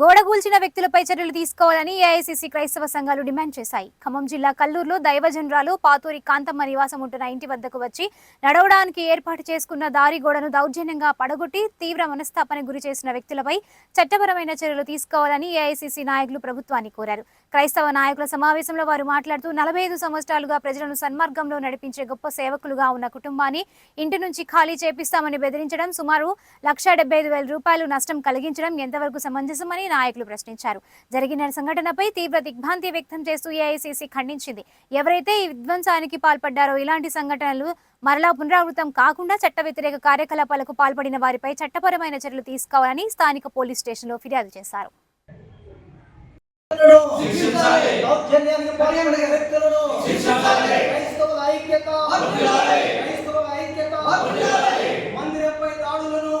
గోడగూల్చిన వ్యక్తులపై చర్యలు తీసుకోవాలని ఏఐసిసి క్రైస్తవ సంఘాలు డిమాండ్ చేశాయి. ఖమ్మం జిల్లా కల్లూరులో దైవజనరాలు పాతూరి కాంతమ్మ నివాసం ఉంటున్న ఇంటి వద్దకు వచ్చి నడవడానికి ఏర్పాటు చేసుకున్న దారి గోడను దౌర్జన్యంగా పడగొట్టి తీవ్ర మనస్తాపన గురి చేసిన వ్యక్తులపై చట్టపరమైన చర్యలు తీసుకోవాలని ఏఐసిసి నాయకులు ప్రభుత్వాన్ని కోరారు. క్రైస్తవ నాయకుల సమావేశంలో వారు మాట్లాడుతూ నలభై ఐదు సంవత్సరాలుగా ప్రజలను సన్మార్గంలో నడిపించే గొప్ప సేవకులుగా ఉన్న కుటుంబాన్ని ఇంటి నుంచి ఖాళీ చేపిస్తామని బెదిరించడం సుమారు లక్ష ఐదు వేల రూపాయలు నష్టం కలిగించడం ఎంతవరకు సమంజసమని నాయకులు ప్రశ్నించారు. జరిగిన సంఘటనపై తీవ్ర దిగ్భాంతి వ్యక్తం చేస్తూ ఏఐసీసీ ఖండించింది. ఎవరైతే ఈ విధ్వంసానికి పాల్పడ్డారో ఇలాంటి సంఘటనలు మరలా పునరావృతం కాకుండా చట్ట వ్యతిరేక కార్యకలాపాలకు పాల్పడిన వారిపై చట్టపరమైన చర్యలు తీసుకోవాలని స్థానిక పోలీస్ స్టేషన్లో ఫిర్యాదు చేశారు. దౌర్జన్యానికి పాల్పడే వ్యక్తులను క్రైస్తవుల ఐక్యత క్రైస్తవుల ఐక్యత మందిరంపై దాడులను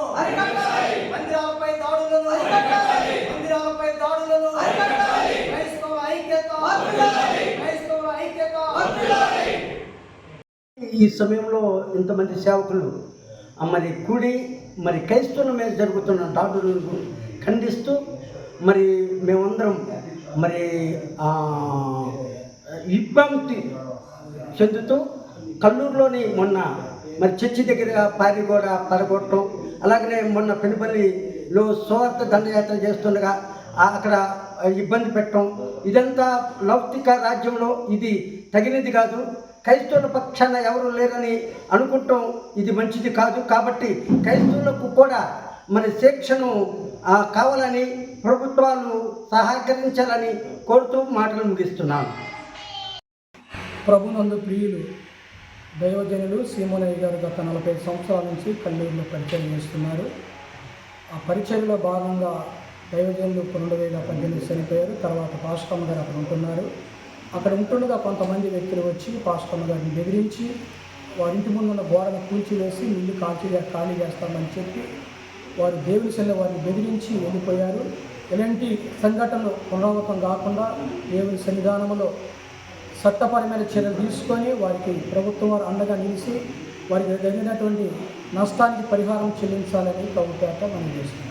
మందిరాలపై దాడులను మందిరాలపై దాడులను క్రైస్తవుల ఐక్యత క్రైస్తవుల ఐక్యత. ఈ సమయంలో ఇంతమంది సేవకులు మరి కూడి మరి క్రైస్తవుల మీద జరుగుతున్న దాడులను ఖండిస్తూ మరి మేమందరం మరి విభ్రాంతి ఇబ్బంది చెందుతూ కల్లూరులోని మొన్న మరి చర్చి దగ్గర పారి కూడా పడగొట్టడం అలాగనే మొన్న పెనుపల్లిలో స్వార్థ దండయాత్ర చేస్తుండగా అక్కడ ఇబ్బంది పెట్టడం ఇదంతా లౌకిక రాజ్యంలో ఇది తగినది కాదు. క్రైస్తవుల పక్షాన ఎవరు లేరని అనుకుంటాం ఇది మంచిది కాదు. కాబట్టి క్రైస్తవులకు కూడా మరి శిక్షను ఆ, కావాలని ప్రభుత్వాలు సహకరించాలని కోరుతూ మాటలు ముగిస్తున్నాను. ప్రభునందు ప్రియులు దైవజనులు సీమలయ్య గారు గత నలభై సంవత్సరాల నుంచి కల్లూరులో పరిచయం చేస్తున్నారు. ఆ పరిచయంలో భాగంగా దైవజనులు రెండు వేల పద్దెనిమిది చనిపోయారు తర్వాత పాస్టమ్మ గారు అక్కడ ఉంటున్నారు. అక్కడ ఉంటుండగా కొంతమంది వ్యక్తులు వచ్చి పాస్టమ్మ గారిని బెదిరించి వారి ఇంటి ముందు ఉన్న గోడను కూల్చివేసి ఇల్లు కాల్చి ఖాళీ చేస్తామని చెప్పి వారు దేవుని సెల్ల వారిని బెదిరించి వెళ్ళిపోయారు ఎలాంటి సంఘటనలు పునరావృతం కాకుండా దేవుని సన్నిధానంలో చట్టపరమైన చర్యలు తీసుకొని వారికి ప్రభుత్వం వారు అండగా నిలిచి వారికి జరిగినటువంటి నష్టానికి పరిహారం చెల్లించాలని ప్రభుత్వం మనం చేస్తుంది